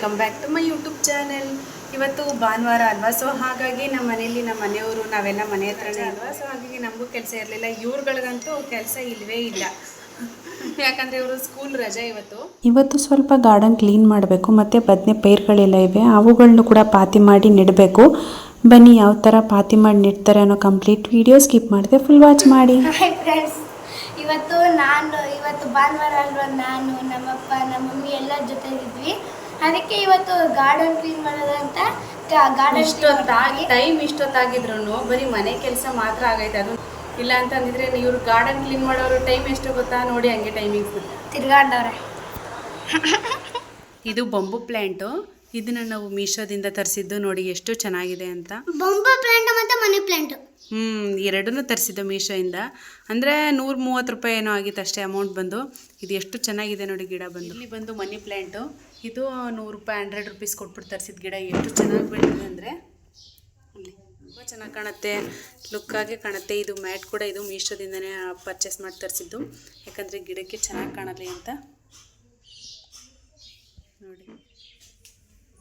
Welcome back to my YouTube channel ಇವತ್ತು ಭಾನುವಾರ ಅಲ್ವಾ? ಸೊ ಹಾಗಾಗಿ ನಮ್ಮ ಮನೇಲಿ ನಮ್ಮ ಮನೆಯವರು ನಾವೆಲ್ಲ ಮನೆ ಹತ್ರನೇ ಅಲ್ವಾ ಸೊ ಹಾಗಾಗಿ ನಮಗೂ ಕೆಲಸ ಇರಲಿಲ್ಲ. ಇವ್ರುಗಳಿಗಂತೂ ಕೆಲಸ ಇಲ್ಲವೇ ಇಲ್ಲ. ಯಾಕಂದರೆ ಇವರು ಸ್ಕೂಲ್ ರಜೆ ಇವತ್ತು. ಇವತ್ತು ಸ್ವಲ್ಪ ಗಾರ್ಡನ್ ಕ್ಲೀನ್ ಮಾಡಬೇಕು ಮತ್ತು ಬದನೆ ಪೈರುಗಳೆಲ್ಲ ಇವೆ. ಅವುಗಳನ್ನು ಕೂಡ ಪಾತಿ ಮಾಡಿ ನೆಡಬೇಕು. ಬನ್ನಿ ಯಾವ ಥರ ಪಾತಿ ಮಾಡಿ ನೆಡ್ತಾರೆ ಅನ್ನೋ ಕಂಪ್ಲೀಟ್ ವಿಡಿಯೋ ಸ್ಕಿಪ್ ಮಾಡಿದೆ. ಫುಲ್ ವಾಚ್ ಮಾಡಿ. ಇವತ್ತು ನಾನು ಇವತ್ತು ಭಾನುವಾರ ಅಲ್ವಾ? ನಾನು ನಮ್ಮಪ್ಪ ನಮ್ಮ ಮಮ್ಮಿ ಎಲ್ಲ ಜೊತೆಗಿದ್ವಿ. ಅದಕ್ಕೆ ಇವತ್ತು ಗಾರ್ಡನ್ ಕ್ಲೀನ್ ಮಾಡೋದಂತ ಗಾರ್ಡನ್ ಇಷ್ಟೊತ್ತಾಗಿ ಟೈಮ್ ಇಷ್ಟೊತ್ತಾಗಿದ್ರು ಬರೀ ಮನೆ ಕೆಲಸ ಮಾತ್ರ ಆಗೈತೆ. ಅದು ಇಲ್ಲ ಅಂತಂದಿದ್ರೆ ಇವ್ರು ಗಾರ್ಡನ್ ಕ್ಲೀನ್ ಮಾಡೋರು ಟೈಮ್ ಎಷ್ಟು ಗೊತ್ತಾ? ನೋಡಿ ಹಂಗೆ ಟೈಮಿಂಗ್ಸ್ ತಿರ್ಗಾಡ್ದವ್ರೆ. ಇದು ಬಂಬು ಪ್ಲ್ಯಾಂಟು ಇದನ್ನ ನಾವು ಮೀಶೋದಿಂದ ತರಿಸಿದ್ದು ನೋಡಿ ಎಷ್ಟು ಚೆನ್ನಾಗಿದೆ ಅಂತ. ಬೊಂಬೆ ಪ್ಲಾಂಟ್ ಮತ್ತೆ ಮನಿ ಪ್ಲಾಂಟ್ ಹ್ಮ್ ಎರಡನ್ನೂ ತರಿಸಿದ್ದು ಮೀಶೋಯಿಂದ. ಅಂದ್ರೆ ನೂರ ಮೂವತ್ತು ರೂಪಾಯಿ ಏನೋ ಆಗಿತ್ತು ಅಷ್ಟೇ ಅಮೌಂಟ್ ಬಂದು. ಇದು ಎಷ್ಟು ಚೆನ್ನಾಗಿದೆ ನೋಡಿ ಗಿಡ ಬಂದು. ಇಲ್ಲಿ ಬಂದು ಮನಿ ಪ್ಲಾಂಟ್ ಇದು ನೂರು ರೂಪಾಯಿ ಹಂಡ್ರೆಡ್ ರುಪೀಸ್ ಕೊಟ್ಬಿಟ್ಟು ತರಿಸಿದ ಗಿಡ. ಎಷ್ಟು ಚೆನ್ನಾಗಿ ಬೆಳೆದಿದೆ ಅಂದರೆ. ತುಂಬಾ ಚೆನ್ನಾಗಿ ಕಾಣುತ್ತೆ. ಆಗಿ ಕಾಣುತ್ತೆ. ಇದು ಮ್ಯಾಟ್ ಕೂಡ ಇದು ಮೀಶೋದಿಂದನೇ ಪರ್ಚೇಸ್ ಮಾಡಿ ತರಿಸಿದ್ದು. ಯಾಕಂದರೆ ಗಿಡಕ್ಕೆ ಚೆನ್ನಾಗಿ ಕಾಣಲಿ ಅಂತ. ನೋಡಿ.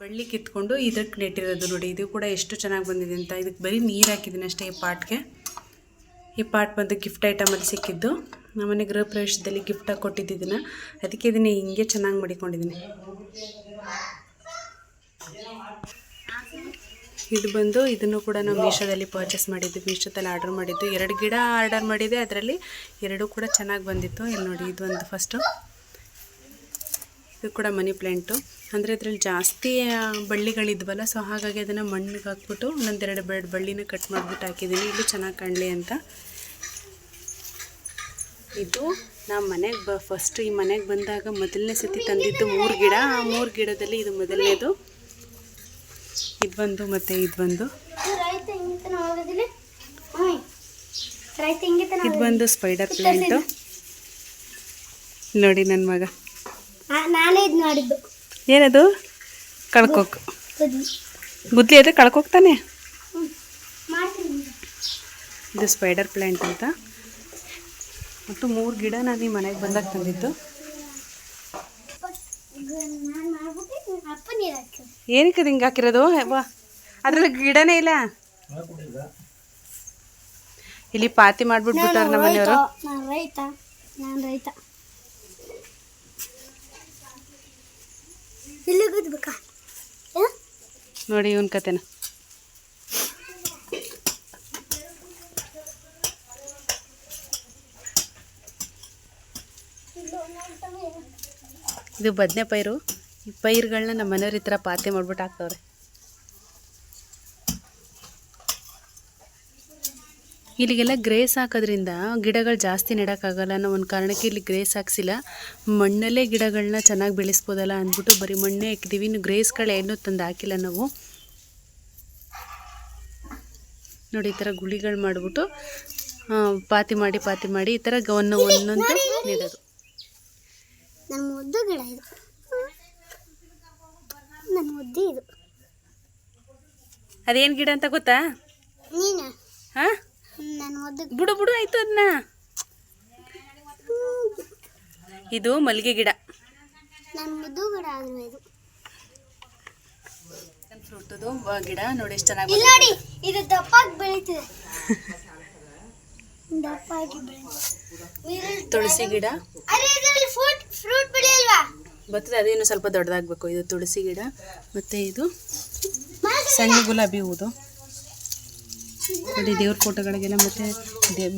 ಬಳ್ಳಿ ಕಿತ್ಕೊಂಡು ಇದಕ್ಕೆ ನೆಟ್ಟಿರೋದು ನೋಡಿ, ಇದು ಕೂಡ ಎಷ್ಟು ಚೆನ್ನಾಗಿ ಬಂದಿದೆ ಅಂತ. ಇದಕ್ಕೆ ಬರೀ ನೀರು ಹಾಕಿದ್ದೀನಿ ಅಷ್ಟೇ ಈ ಪಾಟ್ಗೆ. ಈ ಪಾಟ್ ಬಂದು ಗಿಫ್ಟ್ ಐಟಮಲ್ಲಿ ಸಿಕ್ಕಿದ್ದು. ನಮ್ಮನೆ ಗೃಹ ಪ್ರವೇಶದಲ್ಲಿ ಗಿಫ್ಟಾಗಿ ಕೊಟ್ಟಿದ್ದಿದ್ದನ್ನು ಅದಕ್ಕೆ ಇದನ್ನೇ ಹಿಂಗೆ ಚೆನ್ನಾಗಿ ಮಾಡಿಕೊಂಡಿದ್ದೀನಿ. ಇದು ಬಂದು ಇದನ್ನು ಕೂಡ ನಾವು ಮೀಶೋದಲ್ಲಿ ಪರ್ಚೇಸ್ ಮಾಡಿದ್ದು. ಮೀಶೋದಲ್ಲಿ ಆರ್ಡರ್ ಮಾಡಿದ್ದು. ಎರಡು ಗಿಡ ಆರ್ಡರ್ ಮಾಡಿದೆ. ಅದರಲ್ಲಿ ಎರಡು ಕೂಡ ಚೆನ್ನಾಗಿ ಬಂದಿತ್ತು. ಇಲ್ಲಿ ನೋಡಿ, ಇದು ಒಂದು ಫಸ್ಟು ಇದು ಕೂಡ ಮನಿ ಪ್ಲ್ಯಾಂಟು ಅಂದರೆ ಅದರಲ್ಲಿ ಜಾಸ್ತಿ ಬಳ್ಳಿಗಳಿದ್ವಲ್ಲ ಸೊ ಹಾಗಾಗಿ ಅದನ್ನು ಮಣ್ಣಿಗೆ ಹಾಕ್ಬಿಟ್ಟು ಒಂದೊಂದೆರಡು ಬೆಡ್ ಬಳ್ಳಿನ ಕಟ್ ಮಾಡಿಬಿಟ್ಟು ಹಾಕಿದ್ದೀನಿ. ಇಲ್ಲೂ ಚೆನ್ನಾಗಿ ಕಾಣಲಿ ಅಂತ. ಇದು ನಮ್ಮ ಮನೆಗೆ ಬ ಫಸ್ಟ್ ಈ ಮನೆಗೆ ಬಂದಾಗ ಮೊದಲನೇ ಸತಿ ತಂದಿದ್ದು ಮೂರು ಗಿಡ. ಆ ಮೂರು ಗಿಡದಲ್ಲಿ ಇದು ಮೊದಲನೇದು. ಇದು ಬಂದು ಮತ್ತು ಇದು ಬಂದು ಇದು ಬಂದು ಸ್ಪೈಡರ್ ಪ್ಲಾಂಟು ನೋಡಿ ನನ್ನ ಮಗ. ನಾನೇ ಇದು ಮಾಡಿದ್ದು. ಏನದು? ಕಳ್ಕೋಕ್. ಗುದ್ಲಿ ಅದು ಕಳ್ಕೋಗ್ತಾನೆ ಇದು ಸ್ಪೈಡರ್ ಪ್ಲ್ಯಾಂಟ್ ಅಂತ. ಮತ್ತು ಮೂರು ಗಿಡ ನಾನು ಈ ಮನೆಗೆ ಬಂದಾಗ ತಂದಿದ್ದು. ಏನಕ್ಕೆ ಹಿಂಗೆ ಹಾಕಿರೋದು? ಅದ್ರಲ್ಲಿ ಗಿಡನೇ ಇಲ್ಲ? ಇಲ್ಲಿ ಪಾತಿ ಮಾಡ್ಬಿಟ್ಬಿಟ್ಟಾರ ನಮ್ಮ ಮನೆಯವರು ನೋಡಿ ಇವನ್ ಕತೆನ. ಇದು ಬದನೆ ಪೈರು ಈ ಪೈರುಗಳನ್ನ ನಮ್ಮ ಮನೆಯವ್ರ ಈ ಥರ ಪಾತೆ ಮಾಡ್ಬಿಟ್ಟು ಹಾಕ್ತವ್ರೆ. ಇಲ್ಲಿಗೆಲ್ಲ ಗ್ರೇಸ್ ಹಾಕೋದ್ರಿಂದ ಗಿಡಗಳು ಜಾಸ್ತಿ ನೆಡೋಕ್ಕಾಗಲ್ಲ ಅನ್ನೋ ಒಂದು ಕಾರಣಕ್ಕೆ ಇಲ್ಲಿ ಗ್ರೇಸ್ ಹಾಕ್ಸಿಲ್ಲ. ಮಣ್ಣಲ್ಲೇ ಗಿಡಗಳನ್ನ ಚೆನ್ನಾಗಿ ಬೆಳೆಸ್ಬೋದಲ್ಲ ಅಂದ್ಬಿಟ್ಟು ಬರೀ ಮಣ್ಣೇ ಹಾಕಿದ್ದೀವಿ ಇನ್ನು ಗ್ರೇಸ್ಗಳು ಏನೂ ತಂದು ಹಾಕಿಲ್ಲ ನಾವು. ನೋಡಿ ಈ ಥರ ಗುಳಿಗಳು ಮಾಡಿಬಿಟ್ಟು ಪಾತಿ ಮಾಡಿ ಪಾತಿ ಮಾಡಿ ಈ ಥರ ಒಂದು ಒಂದೊಂದು ನೆಡೋದು. ನನ್ನ ಮುದ್ದು ಗಿಡ ಇದು. ನನ್ನ ಮುದ್ದೆ ಇದು. ಅದೇನು ಗಿಡ ಅಂತ ಗೊತ್ತಾ? ಹಾಂ? ಬಿಡು ಬಿಡು ಆಯ್ತು ಅದನ್ನ ಇದು ಮಲ್ಲಿಗೆ ಗಿಡ. ಫ್ರೂಟದು ಗಿಡ ನೋಡಿ ಎಷ್ಟು ಚೆನ್ನಾಗಿ ನೋಡಿ ಇದು ದಪ್ಪಾಗಿ ಬೆಳೀತಿದೆ. ತುಳಸಿ ಗಿಡ. ಫ್ರೂಟ್ ಫ್ರೂಟ್ ಬೆಳೆಯಲ್ವಾ ಬರ್ತದೆ ಅದೇನು ಸ್ವಲ್ಪ ದೊಡ್ಡದಾಗಬೇಕು. ಇದು ತುಳಸಿ ಗಿಡ ಮತ್ತು ಇದು ಸಣ್ಣ ಗುಲಾಬಿ ಹೂದು. ನೋಡಿ ದೇವ್ರ ಫೋಟೋಗಳಿಗೆಲ್ಲ ಮತ್ತು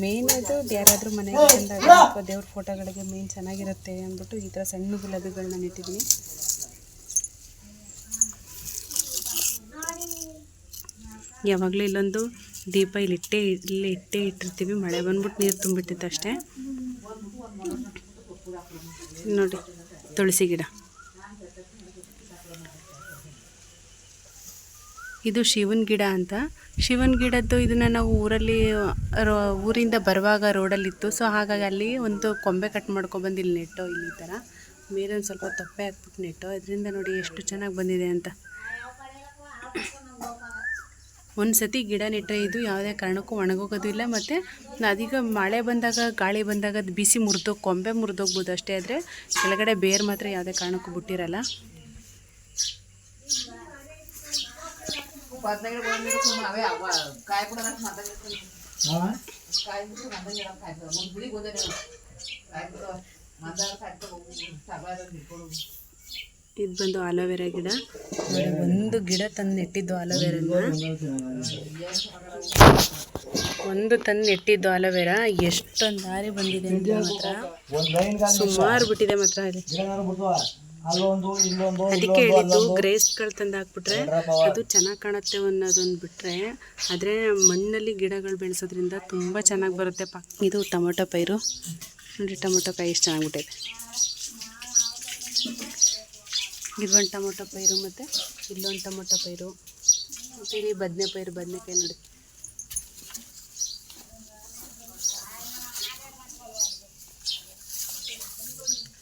ಮೇನ್ ಅದು ಯಾರಾದರೂ ಮನೆಗೆ ಬಂದಾಗ ಅಥವಾ ದೇವ್ರ ಫೋಟೋಗಳಿಗೆ ಮೇನ್ ಚೆನ್ನಾಗಿರುತ್ತೆ ಅಂದ್ಬಿಟ್ಟು ಈ ಥರ ಸಣ್ಣ ಗುಲಾಬಿಗಳನ್ನ ನೆಟ್ಟಿದ್ದೀನಿ. ಯಾವಾಗಲೂ ಇಲ್ಲೊಂದು ದೀಪ ಇಲ್ಲಿ ಇಟ್ಟೇ ಇಲ್ಲಿ ಇಟ್ಟೇ ಇಟ್ಟಿರ್ತೀವಿ. ಮಳೆ ಬಂದ್ಬಿಟ್ಟು ನೀರು ತುಂಬಿಟ್ಟಿತ್ತು ಅಷ್ಟೇ. ನೋಡಿ ತುಳಸಿ ಗಿಡ. ಇದು ಶಿವನ ಗಿಡ ಅಂತ ಶಿವನ ಗಿಡದ್ದು ಇದನ್ನು ನಾವು ಊರಲ್ಲಿ, ರೋ- ಊರಿಂದ ಬರುವಾಗ ರೋಡಲ್ಲಿತ್ತು. ಸೊ ಹಾಗಾಗಿ ಅಲ್ಲಿ ಒಂದು ಕೊಂಬೆ ಕಟ್ ಮಾಡ್ಕೊಬಂದು ಇಲ್ಲಿ ನೆಟ್ಟೋ, ಇಲ್ಲಿ ಈ ಥರ ಮೇಲೆ ಸ್ವಲ್ಪ ತೊಪ್ಪೆ ಹಾಕ್ಬಿಟ್ಟು ನೆಟ್ಟೋ. ಇದರಿಂದ ನೋಡಿ ಎಷ್ಟು ಚೆನ್ನಾಗಿ ಬಂದಿದೆ ಅಂತ. ಒಂದು ಸತಿ ಗಿಡ ನೆಟ್ಟರೆ ಇದು ಯಾವುದೇ ಕಾರಣಕ್ಕೂ ಒಣಗೋಗೋದು ಇಲ್ಲ. ಮತ್ತು ಅದೀಗ ಮಳೆ ಬಂದಾಗ, ಗಾಳಿ ಬಂದಾಗ ಅದು ಬಿಸಿ ಮುರಿದು ಕೊಂಬೆ ಮುರಿದೋಗ್ಬೋದು ಅಷ್ಟೇ. ಆದರೆ ಕೆಳಗಡೆ ಬೇರು ಮಾತ್ರ ಯಾವುದೇ ಕಾರಣಕ್ಕೂ ಬಿಟ್ಟಿರಲ್ಲ. ಇದು ಬಂದು ಆಲೋವೆರಾ ಗಿಡ. ಒಂದು ಗಿಡ ತಂದು ನೆಟ್ಟಿದ್ದು ಆಲೋವೆರನ್ನ ಒಂದು ತಂದು ನೆಟ್ಟಿದ್ದು ಆಲೋವೆರಾ ಎಷ್ಟೊಂದು ದಾರಿ ಬಂದಿದೆ ಮಾತ್ರ. ಸುಮಾರು ಬಿಟ್ಟಿದೆ ಮಾತ್ರ ಅಲ್ಲಿ. ಅದಕ್ಕೆ ಹೇಳಿದ್ದು ಗ್ರೇಸ್ಗಳು ತಂದು ಹಾಕ್ಬಿಟ್ರೆ ಅದು ಚೆನ್ನಾಗಿ ಕಾಣುತ್ತೆ ಅನ್ನೋದೊಂದು ಬಿಟ್ಟರೆ ಆದರೆ ಮಣ್ಣಲ್ಲಿ ಗಿಡಗಳು ಬೆಳೆಸೋದ್ರಿಂದ ತುಂಬ ಚೆನ್ನಾಗಿ ಬರುತ್ತೆ ಪಾ. ಇದು ಟೊಮೊಟೊ ಪೈರು. ನೋಡಿ ಟೊಮೊಟೊ ಕಾಯಿ ಎಷ್ಟು ಚೆನ್ನಾಗಿ ಬಿಟ್ಟಿದೆ ಇದೊಂದು ಟೊಮೊಟೊ ಪೈರು ಮತ್ತು ಇಲ್ಲೊಂದು ಟೊಮೊಟೊ ಪೈರು. ಮತ್ತು ಇಲ್ಲಿ ಬದನೆ ಪೈರು ಬದನೆಕಾಯಿ ನೋಡಿ.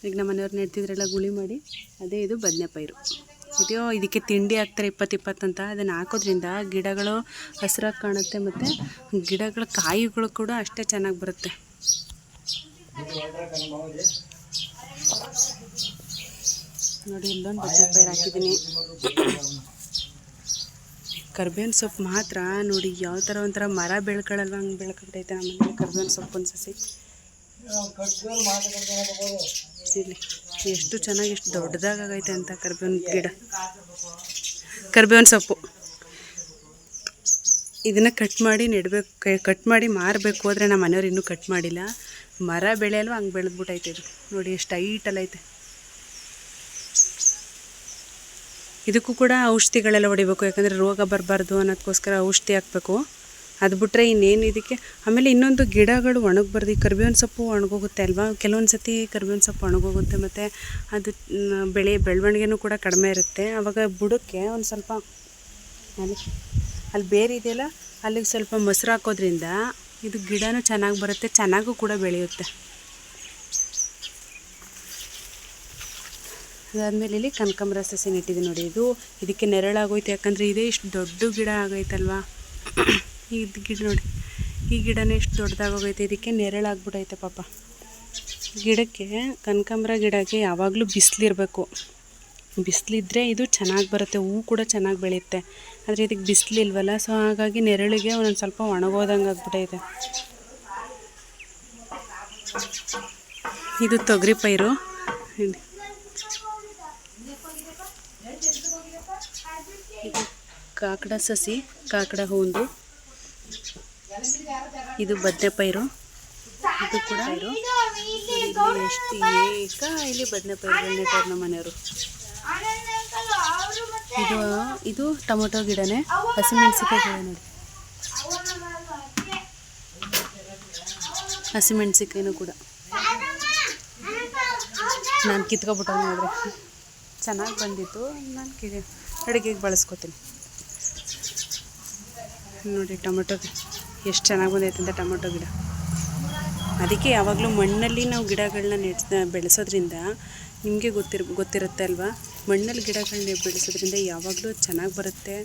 ಈಗ ನಮ್ಮ ಮನೆಯವ್ರು ನೆಡ್ತಿದ್ರೆಲ್ಲ ಗುಳಿ ಮಾಡಿ, ಅದೇ ಇದು ಬದನೆ ಪೈರು. ಇದು ಇದಕ್ಕೆ ತಿಂಡಿ ಹಾಕ್ತಾರೆ ಇಪ್ಪತ್ತು ಇಪ್ಪತ್ತು ಅಂತ. ಅದನ್ನು ಹಾಕೋದ್ರಿಂದ ಗಿಡಗಳು ಹಸಿರಾಗಿ ಕಾಣುತ್ತೆ ಮತ್ತು ಗಿಡಗಳ ಕಾಯಿಗಳು ಕೂಡ ಅಷ್ಟೇ ಚೆನ್ನಾಗಿ ಬರುತ್ತೆ. ನೋಡಿ, ಇಲ್ಲೊಂದು ಬದನೆ ಪೈರು ಹಾಕಿದ್ದೀನಿ. ಕರ್ಬೇವಿನ ಸೊಪ್ಪು ಮಾತ್ರ. ನೋಡಿ ಯಾವ ಥರ ಒಂಥರ ಮರ ಬೆಳ್ಕೊಳ್ಳಲ್ವ ಹಂಗೆ ಬೆಳ್ಕೊಂಡೈತೆ ನಮ್ಮ ಮನೇಲಿ ಕರ್ಬೇವಿನ ಸೊಪ್ಪು ಒಂದು ಸಸಿ ಎಷ್ಟು ಚೆನ್ನಾಗಿ, ಎಷ್ಟು ದೊಡ್ಡದಾಗೈತೆ ಅಂತ ಕರ್ಬೇವಿನ ಗಿಡ. ಕರ್ಬೇವಿನ ಸೊಪ್ಪು. ಇದನ್ನು ಕಟ್ ಮಾಡಿ ನೆಡಬೇಕು ಕಟ್ ಮಾಡಿ ಮಾರಬೇಕು. ಆದರೆ ನಮ್ಮ ಮನೆಯವ್ರು ಇನ್ನೂ ಕಟ್ ಮಾಡಿಲ್ಲ. ಮರ ಬೆಳೆಯಲ್ವ, ಹಂಗೆ ಬೆಳೆದ್ಬಿಟ್ಟೈತೆ ಇದು. ನೋಡಿ, ಎಷ್ಟು ಹೈಟಲ್ಲಿ ಇದಕ್ಕೂ ಕೂಡ ಔಷಧಿಗಳೆಲ್ಲ ಹೊಡಿಬೇಕು. ಯಾಕಂದರೆ ರೋಗ ಬರಬಾರ್ದು ಅನ್ನೋದಕ್ಕೋಸ್ಕರ ಔಷಧಿ ಹಾಕಬೇಕು. ಅದು ಬಿಟ್ಟರೆ ಇನ್ನೇನು ಇದಕ್ಕೆ? ಆಮೇಲೆ ಇನ್ನೊಂದು ಗಿಡಗಳು ಒಣಗಬಾರ್ದು ಈ ಕರ್ಬೇವಿನ ಸೊಪ್ಪು ಒಣಗೋಗುತ್ತೆ ಅಲ್ವಾ? ಕೆಲವೊಂದು ಸತಿ ಕರ್ಬೇವಿನ ಸೊಪ್ಪು ಒಣಗೋಗುತ್ತೆ ಮತ್ತು ಅದು ಬೆಳೆ ಬೆಳವಣಿಗೆನೂ ಕೂಡ ಕಡಿಮೆ ಇರುತ್ತೆ. ಆವಾಗ ಬುಡಕ್ಕೆ ಒಂದು ಸ್ವಲ್ಪ ಅಲ್ಲಿ ಅಲ್ಲಿ ಬೇರೆ ಇದೆಯಲ್ಲ, ಅಲ್ಲಿಗೆ ಸ್ವಲ್ಪ ಮೊಸರು ಹಾಕೋದ್ರಿಂದ ಇದು ಗಿಡನೂ ಚೆನ್ನಾಗಿ ಬರುತ್ತೆ, ಚೆನ್ನಾಗೂ ಕೂಡ ಬೆಳೆಯುತ್ತೆ. ಅದಾದಮೇಲೆ ಇಲ್ಲಿ ಕನಕಾಂಬರ, ಸಸಿ ನೆಟ್ಟಿದೆ ನೋಡಿ ಇದು. ಇದಕ್ಕೆ ನೆರಳಾಗೋಯ್ತು, ಯಾಕಂದರೆ ಇದೇ ಇಷ್ಟು ದೊಡ್ಡ ಗಿಡ ಆಗೈತಲ್ವಾ? ಇದು ಗಿಡ ನೋಡಿ. ಈ ಗಿಡನೇ ಎಷ್ಟು ದೊಡ್ಡದಾಗೋಗೈತೆ. ಇದಕ್ಕೆ ನೆರಳಾಗ್ಬಿಟ್ಟೈತೆ ಪಾಪ. ಗಿಡಕ್ಕೆ ಕನಕಾಂಬರ ಗಿಡಕ್ಕೆ ಯಾವಾಗಲೂ ಬಿಸಿಲಿರಬೇಕು. ಬಿಸಿಲಿದ್ರೆ ಇದು ಚೆನ್ನಾಗಿ ಬರುತ್ತೆ. ಹೂವು ಕೂಡ ಚೆನ್ನಾಗಿ ಬೆಳೆಯುತ್ತೆ. ಆದರೆ ಇದಕ್ಕೆ ಬಿಸಿಲಿಲ್ವಲ್ಲ? ಸೊ ಹಾಗಾಗಿ ನೆರಳಿಗೆ ಒಂದೊಂದು ಸ್ವಲ್ಪ ಒಣಗೋದಂಗೆ ಆಗ್ಬಿಟ್ಟೈತೆ ಇದು ತೊಗರಿ ಪೈರು. ಇದು ಕಾಕಡ ಸಸಿ, ಕಾಕಡ ಹೂಂದು. ಇದು ಬದನೆ ಪೈರು ಇದು ಕೂಡ ಇರು ಇಲ್ಲಿ ಎಷ್ಟು ಏಕ ಇಲ್ಲಿ ಬದನೆ ಪೈರು ನಮ್ಮ ಮನೆಯವರು. ಇದು ಇದು ಟೊಮೊಟೊ ಗಿಡನೇ ಹಸಿಮೆಣಸಿಕಾಯಿ ಗಿಡ ನೋಡಿ. ಹಸಿಮೆಣಸಿಕಾಯಿನೂ ಕೂಡ. ನಾನು ಕಿತ್ಕೊಬಿಟ್ಟು ನೋಡ್ರಿ ಚೆನ್ನಾಗಿ ಬಂದಿತ್ತು. ನಾನು ಕಿ ಅಡುಗೆಗೆ ಬಳಸ್ಕೊತೀನಿ. ನೋಡಿ ಟೊಮೆಟೊ ಎಷ್ಟು ಚೆನ್ನಾಗಿ ಬಂದೈತೆ ಅಂತ ಟೊಮೆಟೊ ಗಿಡ. ಅದಕ್ಕೆ ಯಾವಾಗಲೂ ಮಣ್ಣಲ್ಲಿ ನಾವು ಗಿಡಗಳನ್ನ ನೆಡ್ಸ್, ಬೆಳೆಸೋದ್ರಿಂದ ನಿಮಗೆ ಗೊತ್ತಿರ್, ಗೊತ್ತಿರುತ್ತೆ ಅಲ್ವಾ? ಮಣ್ಣಲ್ಲಿ ಗಿಡಗಳನ್ನ ಬೆಳೆಸೋದ್ರಿಂದ ಯಾವಾಗಲೂ ಚೆನ್ನಾಗಿ ಬರುತ್ತೆ.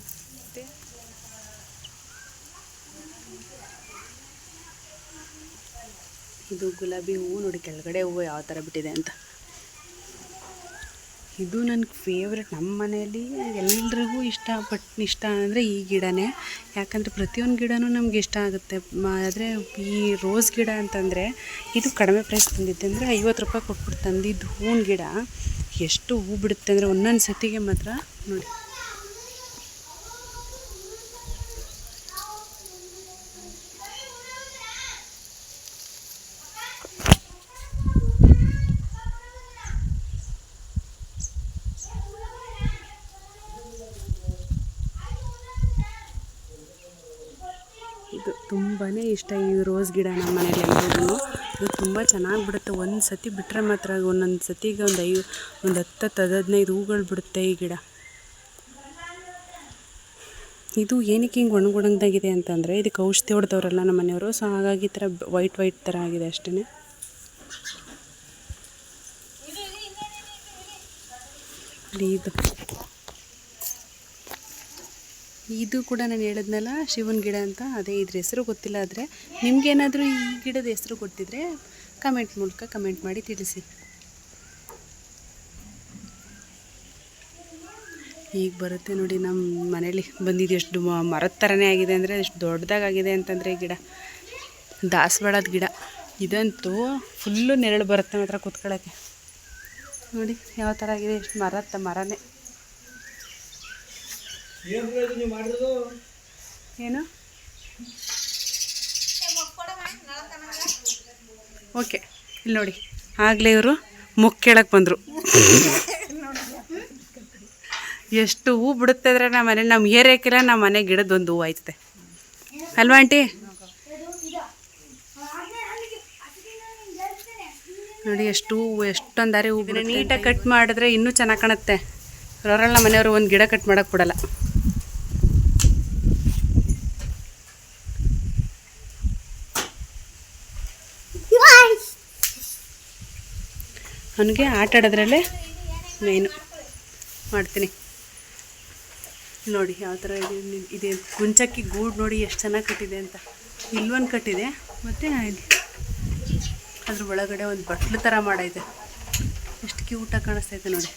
ಇದು ಗುಲಾಬಿ ಹೂವು ನೋಡಿ ಕೆಳಗಡೆ ಹೂವು ಯಾವ ಥರ ಬಿಟ್ಟಿದೆ ಅಂತ. ಇದು ನನ್ನ ಫೇವ್ರೆಟ್ ನಮ್ಮ ಮನೆಯಲ್ಲಿ ಎಲ್ರಿಗೂ ಇಷ್ಟಪಟ್ಟು ಇಷ್ಟ ಅಂದರೆ ಈ ಗಿಡನೇ. ಯಾಕಂದರೆ ಪ್ರತಿಯೊಂದು ಗಿಡನೂ ನಮ್ಗೆ ಇಷ್ಟ ಆಗುತ್ತೆ. ಆದರೆ ಈ ರೋಸ್ ಗಿಡ ಅಂತಂದರೆ ಇದು ಕಡಿಮೆ ಪ್ರೈಸ್ ತಂದಿದ್ದೆ ಅಂದರೆ ಐವತ್ತು ರೂಪಾಯಿ ಕೊಟ್ಬಿಟ್ಟು ತಂದಿದ್ದು ಹೂವಿನ ಗಿಡ. ಎಷ್ಟು ಹೂ ಬಿಡುತ್ತೆ ಅಂದರೆ ಒಂದೊಂದು ಸತಿಗೆ ಮಾತ್ರ ನೋಡಿ. ಇದು ತುಂಬಾ ಇಷ್ಟ ಈ ರೋಸ್ ಗಿಡ ನಮ್ಮ ಮನೇಲಿ ಎಲ್ಲರೂ ಇದು ತುಂಬ ಚೆನ್ನಾಗಿ ಬಿಡುತ್ತೆ. ಒಂದು ಸತಿ ಬಿಟ್ಟರೆ ಮಾತ್ರ ಒಂದೊಂದು ಸತಿಗೆ ಒಂದು ಐ, ಒಂದು ಹತ್ತು ಹತ್ತು ಹದಿನೈದು ಹೂಗಳು ಬಿಡುತ್ತೆ ಈ ಗಿಡ. ಇದು ಏನಕ್ಕೆ ಹಿಂಗೆ ಒಣಗೊಣಗ್ದಾಗಿದೆ ಅಂತಂದರೆ, ಇದಕ್ಕೆ ಔಷಧಿ ಹೊಡೆದವ್ರಲ್ಲ ನಮ್ಮ ಮನೆಯವರು, ಸೊ ಹಾಗಾಗಿ ಈ ಥರ ವೈಟ್ ವೈಟ್ ಥರ ಆಗಿದೆ ಅಷ್ಟೇ ಇದು. ಇದು ಕೂಡ ನಾನು ಹೇಳಿದ್ನಲ್ಲ, ಶಿವನ ಗಿಡ ಅಂತ, ಅದೇ ಇದ್ರ ಹೆಸರು ಗೊತ್ತಿಲ್ಲ, ಆದರೆ ನಿಮ್ಗೇನಾದರೂ ಈ ಗಿಡದ ಹೆಸರು ಗೊತ್ತಿದ್ರೆ ಕಮೆಂಟ್ ಮೂಲಕ ಕಮೆಂಟ್ ಮಾಡಿ ತಿಳಿಸಿ. ಈಗ ಬರುತ್ತೆ ನೋಡಿ ನಮ್ಮ ಮನೇಲಿ ಬಂದಿದ್ದು ಎಷ್ಟು ಮರದ ಥರನೇ ಆಗಿದೆ ಅಂದರೆ, ಎಷ್ಟು ದೊಡ್ಡದಾಗಿದೆ ಅಂತಂದರೆ ಗಿಡ. ದಾಸವಾಳದ ಗಿಡ. ಇದಂತೂ ಫುಲ್ಲು ನೆರಳು ಬರುತ್ತೆ ಮಾತ್ರ ಕೂತ್ಕೊಳ್ಳೋಕ್ಕೆ. ನೋಡಿ, ಯಾವ ಥರ ಆಗಿದೆ, ಎಷ್ಟು ಮರ ಏನು ಓಕೆ ಇಲ್ಲಿ ನೋಡಿ. ಆಗಲೇ ಇವರು ಮುಕ್ಕೇಳಕ್ಕೆ ಬಂದರು. ಎಷ್ಟು ಹೂ ಬಿಡುತ್ತೆ ಅಂದರೆ ನಮ್ಮ ಮನೇಲಿ ನಮ್ಮ ಏರಿಯಾಕಿಲ್ಲ ನಮ್ಮ ಮನೆ ಗಿಡದೊಂದು ಹೂವು ಆಯ್ತದೆ. ಅಲ್ವಾ ಆಂಟಿ? ನೋಡಿ ಎಷ್ಟು ಹೂವು ಎಷ್ಟೊಂದಾರಿ ಹೂವು ನೀಟಾಗಿ ಕಟ್ ಮಾಡಿದ್ರೆ ಇನ್ನೂ ಚೆನ್ನಾಗಿ ಕಾಣುತ್ತೆ. ಅವರೆಲ್ಲ ನಮ್ಮ ಮನೆಯವರು ಒಂದು ಗಿಡ ಕಟ್ ಮಾಡೋಕ್ಕೆ ಬಿಡಲ್ಲ. ಅವನಿಗೆ ಆಟ ಆಡೋದ್ರಲ್ಲೇ ಮೇನು ಮಾಡ್ತೀನಿ. ನೋಡಿ ಯಾವ ಥರ ಇದೆ ಇದೆ ಗುಂಚಕ್ಕಿ ಗೂಡು ನೋಡಿ ಎಷ್ಟು ಚೆನ್ನಾಗಿ ಕಟ್ಟಿದೆ ಅಂತ. ಇಲ್ಲೊಂದು ಕಟ್ಟಿದೆ, ಮತ್ತು ಅದ್ರ ಒಳಗಡೆ ಒಂದು ಬಟ್ಲು ಥರ ಮಾಡೈತೆ. ಎಷ್ಟು ಕ್ಯೂಟಾಗಿ ಕಾಣಿಸ್ತೈತೆ ನೋಡಿ.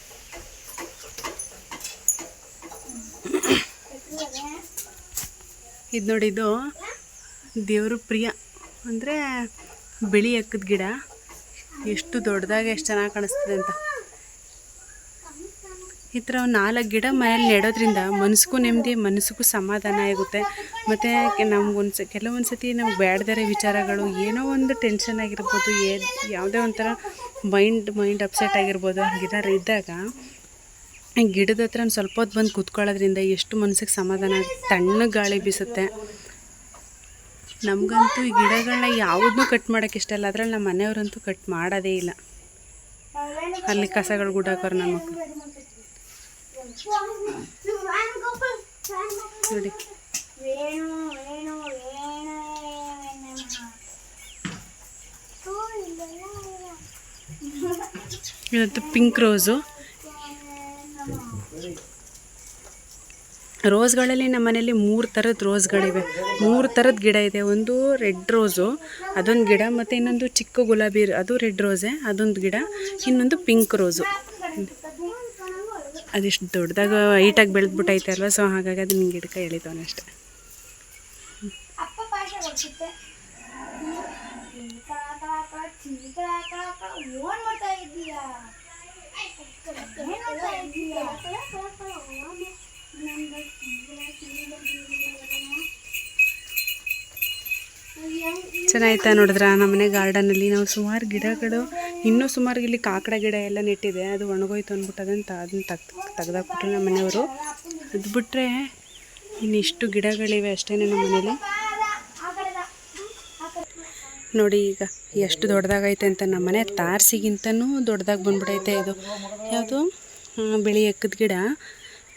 ಇದು ನೋಡಿ ಇದು ದೇವರು ಪ್ರಿಯ. ಅಂದರೆ ಬಿಳಿ ಹಕ್ಕದ ಗಿಡ. ಎಷ್ಟು ದೊಡ್ಡದಾಗಿ ಎಷ್ಟು ಚೆನ್ನಾಗಿ ಕಾಣಿಸ್ತದೆ ಅಂತ. ಈ ಥರ ನಾಲ್ಕು ಗಿಡ ಮನೇಲಿ ನೆಡೋದ್ರಿಂದ ಮನಸ್ಸಿಗೂ ನೆಮ್ಮದಿ ಮನಸ್ಸಿಗೂ ಸಮಾಧಾನ ಆಗುತ್ತೆ. ಮತ್ತು ನಮ್ಗೊಂದು ಕೆಲವೊಂದು ಸತಿ ನಮ್ಗೆ ಬೇಡದರೆ ವಿಚಾರಗಳು ಏನೋ ಒಂದು ಟೆನ್ಷನ್ ಆಗಿರ್ಬೋದು, ಏ, ಯಾವುದೇ ಒಂಥರ ಮೈಂಡ್ ಮೈಂಡ್ ಅಪ್ಸೆಟ್ ಆಗಿರ್ಬೋದು, ಹಂಗಿದಾರ ಇದ್ದಾಗ ಗಿಡದ ಹತ್ರ ಸ್ವಲ್ಪ ಹೊತ್ತು ಬಂದು ಕೂತ್ಕೊಳ್ಳೋದ್ರಿಂದ ಎಷ್ಟು ಮನಸ್ಸಿಗೆ ಸಮಾಧಾನ, ತಣ್ಣಗೆ ಗಾಳಿ ಬೀಸುತ್ತೆ. ನಮಗಂತೂ ಈ ಗಿಡಗಳನ್ನ ಯಾವುದನ್ನೂ ಕಟ್ ಮಾಡೋಕ್ಕೆ ಇಷ್ಟ ಇಲ್ಲ. ಅದ್ರಲ್ಲಿ ನಮ್ಮ ಮನೆಯವರಂತೂ ಕಟ್ ಮಾಡೋದೇ ಇಲ್ಲ. ಅಲ್ಲಿ ಕಸಗಳು ಗುಡ್ಡಾಕೋರು ನಮ್ಮ ಮಕ್ಕಳು ನೋಡಿ. ಇವತ್ತು ಪಿಂಕ್ ರೋಸು ರೋಸ್ಗಳಲ್ಲಿ ನಮ್ಮ ಮನೇಲಿ ಮೂರು ಥರದ ರೋಸ್ಗಳಿವೆ. ಮೂರು ಥರದ ಗಿಡ ಇದೆ. ಒಂದು ರೆಡ್ ರೋಸು, ಅದೊಂದು ಗಿಡ ಮತ್ತು ಇನ್ನೊಂದು ಚಿಕ್ಕ ಗುಲಾಬಿ ಅದು ರೆಡ್ ರೋಸೆ, ಅದೊಂದು ಗಿಡ, ಇನ್ನೊಂದು ಪಿಂಕ್ ರೋಸು. ಅದಿಷ್ಟು ದೊಡ್ಡದಾಗ ಹೈಟಾಗಿ ಬೆಳೆದ್ಬಿಟ್ಟೈತೆ ಅಲ್ವಾ? ಸೊ ಹಾಗಾಗಿ ಅದನ್ನ ಗಿಡಕ್ಕೆ ಹೇಳಿದವನು ಅಷ್ಟೆ. ಮಾಡ್ತಾ ಇದ್ದೀಯಾ ಏನ್ ಮಾಡ್ತಾ ಇದ್ದೀಯಾ ಚೆನ್ನಾಯ್ತಾ ನೋಡಿದ್ರ? ನಮ್ಮನೆ ಗಾರ್ಡನಲ್ಲಿ ನಾವು ಸುಮಾರು ಗಿಡಗಳು, ಇನ್ನೂ ಸುಮಾರು ಇಲ್ಲಿ ಕಾಕಡ ಗಿಡ ಎಲ್ಲ ನೆಟ್ಟಿದೆ. ಅದು ಒಣಗೋಯ್ತು ಅಂದ್ಬಿಟ್ಟು ಅದನ್ನು ಅದನ್ನ ತಗ್ ತೆಗ್ದಾಕ್ಬಿಟ್ರು ನಮ್ಮ ಮನೆಯವರು. ಅದು ಬಿಟ್ಟರೆ ಇನ್ನಿಷ್ಟು ಗಿಡಗಳಿವೆ ಅಷ್ಟೇ ನಮ್ಮ ಮನೇಲಿ. ನೋಡಿ ಈಗ ಎಷ್ಟು ದೊಡ್ಡದಾಗೈತೆ ಅಂತ ನಮ್ಮ ಮನೆ ತಾರಸಿಗಿಂತನೂ ದೊಡ್ಡದಾಗಿ ಬಂದ್ಬಿಟ್ಟೈತೆ ಇದು. ಯಾವುದು? ಬಿಳಿ ಎಕ್ಕದ ಗಿಡ.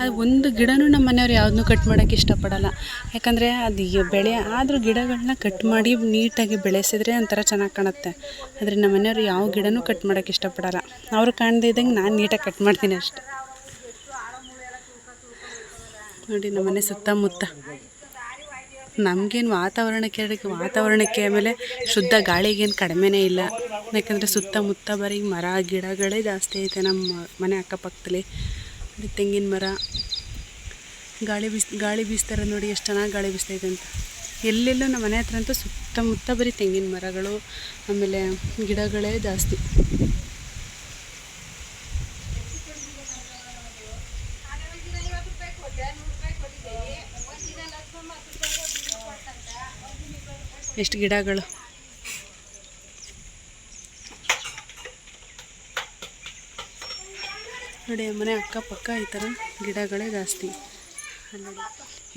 ಅದು ಒಂದು ಗಿಡನೂ ನಮ್ಮ ಮನೆಯವ್ರು ಯಾವುದನ್ನೂ ಕಟ್ ಮಾಡೋಕ್ಕೆ ಇಷ್ಟಪಡಲ್ಲ. ಯಾಕಂದರೆ ಅದು ಬೆಳೆ, ಆದರೂ ಗಿಡಗಳನ್ನ ಕಟ್ ಮಾಡಿ ನೀಟಾಗಿ ಬೆಳೆಸಿದ್ರೆ ಒಂಥರ ಚೆನ್ನಾಗಿ ಕಾಣುತ್ತೆ. ಆದರೆ ನಮ್ಮ ಮನೆಯವ್ರು ಯಾವ ಗಿಡನೂ ಕಟ್ ಮಾಡೋಕ್ಕೆ ಇಷ್ಟಪಡಲ್ಲ. ಅವ್ರು ಕಾಣದೇ ಇದ್ದಂಗೆ ನಾನು ನೀಟಾಗಿ ಕಟ್ ಮಾಡ್ತೀನಿ ಅಷ್ಟೆ. ನೋಡಿ, ನಮ್ಮ ಮನೆ ಸುತ್ತಮುತ್ತ. ನಮಗೇನು ವಾತಾವರಣಕ್ಕೆ ಅದಕ್ಕೆ ವಾತಾವರಣಕ್ಕೆ ಆಮೇಲೆ ಶುದ್ಧ ಗಾಳಿಗೇನು ಕಡಿಮೆನೇ ಇಲ್ಲ. ಯಾಕಂದರೆ ಸುತ್ತಮುತ್ತ ಬರೀ ಮರ, ಗಿಡಗಳೇ ಜಾಸ್ತಿ ಐತೆ ನಮ್ಮ ಮನೆ ಅಕ್ಕಪಕ್ಕದಲ್ಲಿ. ತೆಂಗಿನ ಮರ, ಗಾಳಿ ಬೀಸ್, ಗಾಳಿ ಬೀಸ್ತಾರೆ ನೋಡಿ ಎಷ್ಟು ಚೆನ್ನಾಗಿ ಗಾಳಿ ಬೀಸ್ತೈತೆ ಅಂತ ಎಲ್ಲೆಲ್ಲೂ ನಮ್ಮ ಮನೆ ಹತ್ರ ಅಂತೂ ಸುತ್ತಮುತ್ತ ಬರೀ ತೆಂಗಿನ ಮರಗಳು, ಆಮೇಲೆ ಗಿಡಗಳೇ ಜಾಸ್ತಿ. ಎಷ್ಟು ಗಿಡಗಳು? ನೋಡಿ ಮನೆ ಅಕ್ಕಪಕ್ಕ ಈ ಥರ ಗಿಡಗಳೇ ಜಾಸ್ತಿ.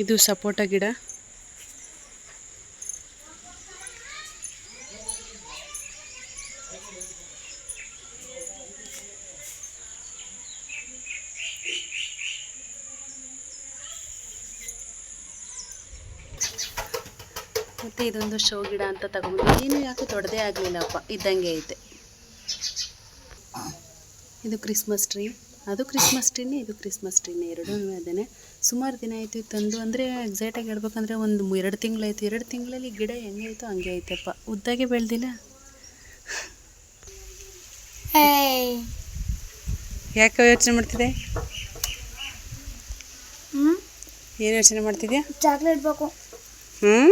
ಇದು ಸಪೋಟ ಗಿಡ. ಮತ್ತು ಇದೊಂದು ಶೋ ಗಿಡ ಅಂತ ತಗೊಂಡು ಏನು ಯಾಕೆ ದೊಡ್ಡದೇ ಆಗಲಿಲ್ಲಪ್ಪ ಇದ್ದಂಗೆ ಐತೆ. ಇದು ಕ್ರಿಸ್ಮಸ್ ಟ್ರೀ. ಅದು ಕ್ರಿಸ್ಮಸ್ ಟ್ರೀನೇ ಇದು ಕ್ರಿಸ್ಮಸ್ ಟ್ರೀನೇ. ಎರಡೂ ಅದೇ ಸುಮಾರು ದಿನ ಆಯಿತು ತಂದು ಅಂದರೆ ಎಕ್ಸಾಕ್ಟಾಗಿ ಹೇಳ್ಬೇಕಂದ್ರೆ ಒಂದು ಎರಡು ತಿಂಗಳಾಯ್ತು. ಎರಡು ತಿಂಗಳಲ್ಲಿ ಗಿಡ ಹೆಂಗಾಯ್ತು ಹಂಗೆ ಐತೆಪ್ಪ. ಉದ್ದಾಗೆ ಬೆಳೆದಿಲ್ಲ ಯಾಕೆ ಯೋಚನೆ ಮಾಡ್ತಿದೆ ಏನು ಯೋಚನೆ ಮಾಡ್ತಿದ್ಯಾ? ಚಾಕ್ಲೇಟ್ ಬೇಕು.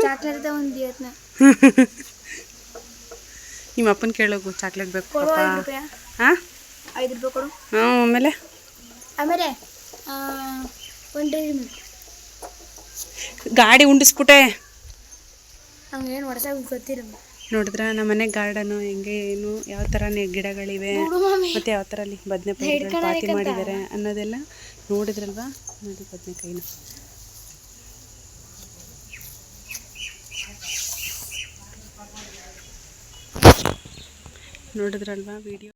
ಚಾಕ್ಲೇಟ್ ಒಂದು ನಿಮ್ಮ ಅಪ್ಪನ ಕೇಳೋಗು ಚಾಕ್ಲೇಟ್ ಬೇಕು ಪಾಪ. ಹಾಂ ಐದು ರೂಪಾಯಿ ಕೊಡು. ಹಾಂ ಆಮೇಲೆ? ಆಮೇಲೆ ಒಂದು ಗಾಡಿ ಉಂಡಿಸ್ಬಿಟ್ಟೆ. ಏನು ಹೊಡ್ಸಾಗ ಗೊತ್ತಿರಲ್ಲ ನೋಡಿದ್ರ ನಮ್ಮ ಮನೆ ಗಾರ್ಡನು ಹೆಂಗೆ ಏನು ಯಾವ ಥರ ಗಿಡಗಳಿವೆ ಮತ್ತು ಯಾವ ಥರ ಅಲ್ಲಿ ಬದನೆಕಾಯಿ ಹಿಡ್ಕೊಳಕ್ಕೆ ಪಾತಿ ಮಾಡಿದ್ದಾರೆ ಅನ್ನೋದೆಲ್ಲ ನೋಡಿದ್ರಲ್ವಾ? ನೋಡಿ ಬದನೆಕಾಯಿನ. ನೋಡಿದ್ರಲ್ವಾ ವಿಡಿಯೋ?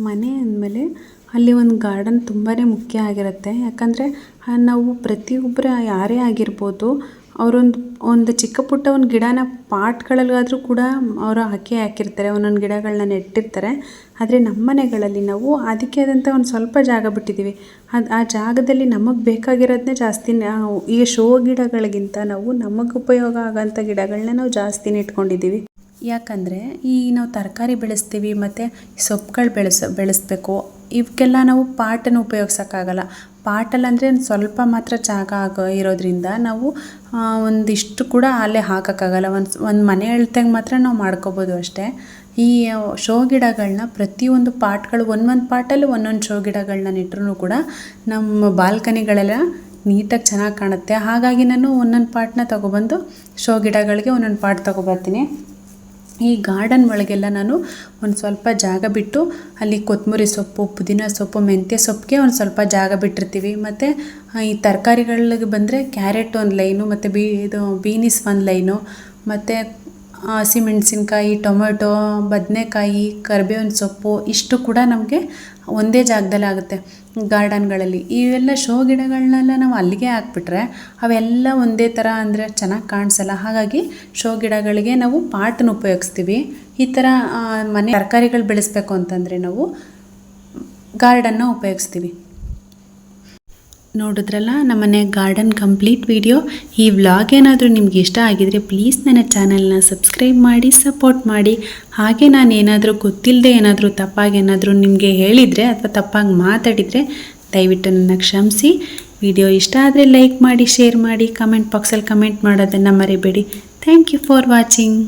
ಮನೆ ಅಂದಮೇಲೆ ಅಲ್ಲಿ ಒಂದು ಗಾರ್ಡನ್ ತುಂಬಾ ಮುಖ್ಯ ಆಗಿರುತ್ತೆ. ಯಾಕಂದರೆ ನಾವು ಪ್ರತಿಯೊಬ್ಬರ ಯಾರೇ ಆಗಿರ್ಬೋದು ಅವರೊಂದು, ಒಂದು ಚಿಕ್ಕ ಪುಟ್ಟ ಒಂದು ಗಿಡನ ಪಾಟ್ಗಳಲ್ಲಾದರೂ ಕೂಡ ಅವರು ಹಕ್ಕಿ ಹಾಕಿರ್ತಾರೆ, ಒಂದೊಂದು ಗಿಡಗಳನ್ನ ನೆಟ್ಟಿರ್ತಾರೆ. ಆದರೆ ನಮ್ಮ ಮನೆಗಳಲ್ಲಿ ನಾವು ಅದಕ್ಕೆ ಆದಂಥ ಒಂದು ಸ್ವಲ್ಪ ಜಾಗ ಬಿಟ್ಟಿದ್ದೀವಿ ಅದು, ಆ ಜಾಗದಲ್ಲಿ ನಮಗೆ ಬೇಕಾಗಿರೋದನ್ನೇ ಜಾಸ್ತಿ ಈ ಶೋ ಗಿಡಗಳಿಗಿಂತ ನಾವು ನಮಗೆ ಉಪಯೋಗ ಆಗೋಂಥ ಗಿಡಗಳನ್ನ ನಾವು ಜಾಸ್ತಿ ಇಟ್ಕೊಂಡಿದ್ದೀವಿ ಯಾಕಂದರೆ ಈ ನಾವು ತರಕಾರಿ ಬೆಳೆಸ್ತೀವಿ, ಮತ್ತು ಸೊಪ್ಪುಗಳು ಬೆಳೆಸ, ಬೆಳೆಸಬೇಕು. ಇವಕ್ಕೆಲ್ಲ ನಾವು ಪಾಟನ್ನು ಉಪಯೋಗ್ಸೋಕ್ಕಾಗಲ್ಲ. ಪಾಟಲ್ಲಿ ಅಂದರೆ ಸ್ವಲ್ಪ ಮಾತ್ರ ಜಾಗ ಆಗೋ ಇರೋದ್ರಿಂದ ನಾವು ಒಂದಿಷ್ಟು ಕೂಡ ಅಲ್ಲೇ ಹಾಕೋಕ್ಕಾಗಲ್ಲ. ಒಂದು ಒಂದು ಮನೆ ಎಳ್ತಂಗೆ ಮಾತ್ರ ನಾವು ಮಾಡ್ಕೋಬೋದು ಅಷ್ಟೇ. ಈ ಶೋ ಗಿಡಗಳನ್ನ ಪ್ರತಿಯೊಂದು ಪಾಟ್ಗಳು, ಒಂದೊಂದು ಪಾಟಲ್ಲಿ ಒಂದೊಂದು ಶೋ ಗಿಡಗಳನ್ನ ನೆಟ್ರೂ ಕೂಡ ನಮ್ಮ ಬಾಲ್ಕನಿಗಳೆಲ್ಲ ನೀಟಾಗಿ ಚೆನ್ನಾಗಿ ಕಾಣುತ್ತೆ. ಹಾಗಾಗಿ ನಾನು ಒಂದೊಂದು ಪಾಟ್ನ ತೊಗೊಬಂದು ಶೋ ಗಿಡಗಳಿಗೆ ಒಂದೊಂದು ಪಾಟ್ ತೊಗೊಬರ್ತೀನಿ. ಈ ಗಾರ್ಡನ್ ಒಳಗೆಲ್ಲ ನಾನು ಒಂದು ಸ್ವಲ್ಪ ಜಾಗ ಬಿಟ್ಟು ಅಲ್ಲಿ ಕೊತ್ತಂಬರಿ ಸೊಪ್ಪು, ಪುದೀನ ಸೊಪ್ಪು, ಮೆಂತ್ಯ ಸೊಪ್ಪಿಗೆ ಒಂದು ಸ್ವಲ್ಪ ಜಾಗ ಬಿಟ್ಟಿರ್ತೀವಿ. ಮತ್ತು ಈ ತರಕಾರಿಗಳಿಗೆ ಬಂದರೆ ಕ್ಯಾರೆಟ್ ಒಂದು ಲೈನು, ಮತ್ತು ಬೀ, ಇದು, ಬೀನಿಸ್ ಒಂದು ಲೈನು, ಮತ್ತು ಹಸಿಮೆಣ್ಸಿನ್ಕಾಯಿ ಟೊಮೆಟೊ, ಬದನೆಕಾಯಿ, ಕರಿಬೇವಿನ ಸೊಪ್ಪು, ಇಷ್ಟು ಕೂಡ ನಮಗೆ ಒಂದೇ ಜಾಗದಲ್ಲಿ ಆಗುತ್ತೆ ಗಾರ್ಡನ್ಗಳಲ್ಲಿ. ಇವೆಲ್ಲ ಶೋ ಗಿಡಗಳನ್ನೆಲ್ಲ ನಾವು ಅಲ್ಲಿಗೆ ಹಾಕ್ಬಿಟ್ರೆ ಅವೆಲ್ಲ ಒಂದೇ ಥರ ಅಂದರೆ ಚೆನ್ನಾಗಿ ಕಾಣಿಸಲ್ಲ. ಹಾಗಾಗಿ ಶೋ ಗಿಡಗಳಿಗೆ ನಾವು ಪಾಟನ್ನು ಉಪಯೋಗಿಸ್ತೀವಿ. ಈ ಥರ ಮನೆ ತರಕಾರಿಗಳು ಬೆಳೆಸ್ಬೇಕು ಅಂತಂದರೆ ನಾವು ಗಾರ್ಡನ್ನ ಉಪಯೋಗಿಸ್ತೀವಿ. ನೋಡಿದ್ರಲ್ಲ ನಮ್ಮನೆ ಗಾರ್ಡನ್ ಕಂಪ್ಲೀಟ್ ವಿಡಿಯೋ. ಈ ವ್ಲಾಗ್ ಏನಾದರೂ ನಿಮ್ಗೆ ಇಷ್ಟ ಆಗಿದರೆ ಪ್ಲೀಸ್ ನನ್ನ ಚಾನಲ್ನ ಸಬ್ಸ್ಕ್ರೈಬ್ ಮಾಡಿ, ಸಪೋರ್ಟ್ ಮಾಡಿ. ಹಾಗೆ ನಾನು ಏನಾದರೂ ಗೊತ್ತಿಲ್ಲದೆ ಏನಾದರೂ ತಪ್ಪಾಗಿ ಏನಾದರೂ ನಿಮಗೆ ಹೇಳಿದರೆ ಅಥವಾ ತಪ್ಪಾಗಿ ಮಾತಾಡಿದರೆ ದಯವಿಟ್ಟು ನನ್ನ ಕ್ಷಮಿಸಿ. ವಿಡಿಯೋ ಇಷ್ಟ ಆದರೆ ಲೈಕ್ ಮಾಡಿ, ಶೇರ್ ಮಾಡಿ, ಕಮೆಂಟ್ ಬಾಕ್ಸಲ್ಲಿ ಕಮೆಂಟ್ ಮಾಡೋದನ್ನು ಮರಿಬೇಡಿ. Thank you for watching.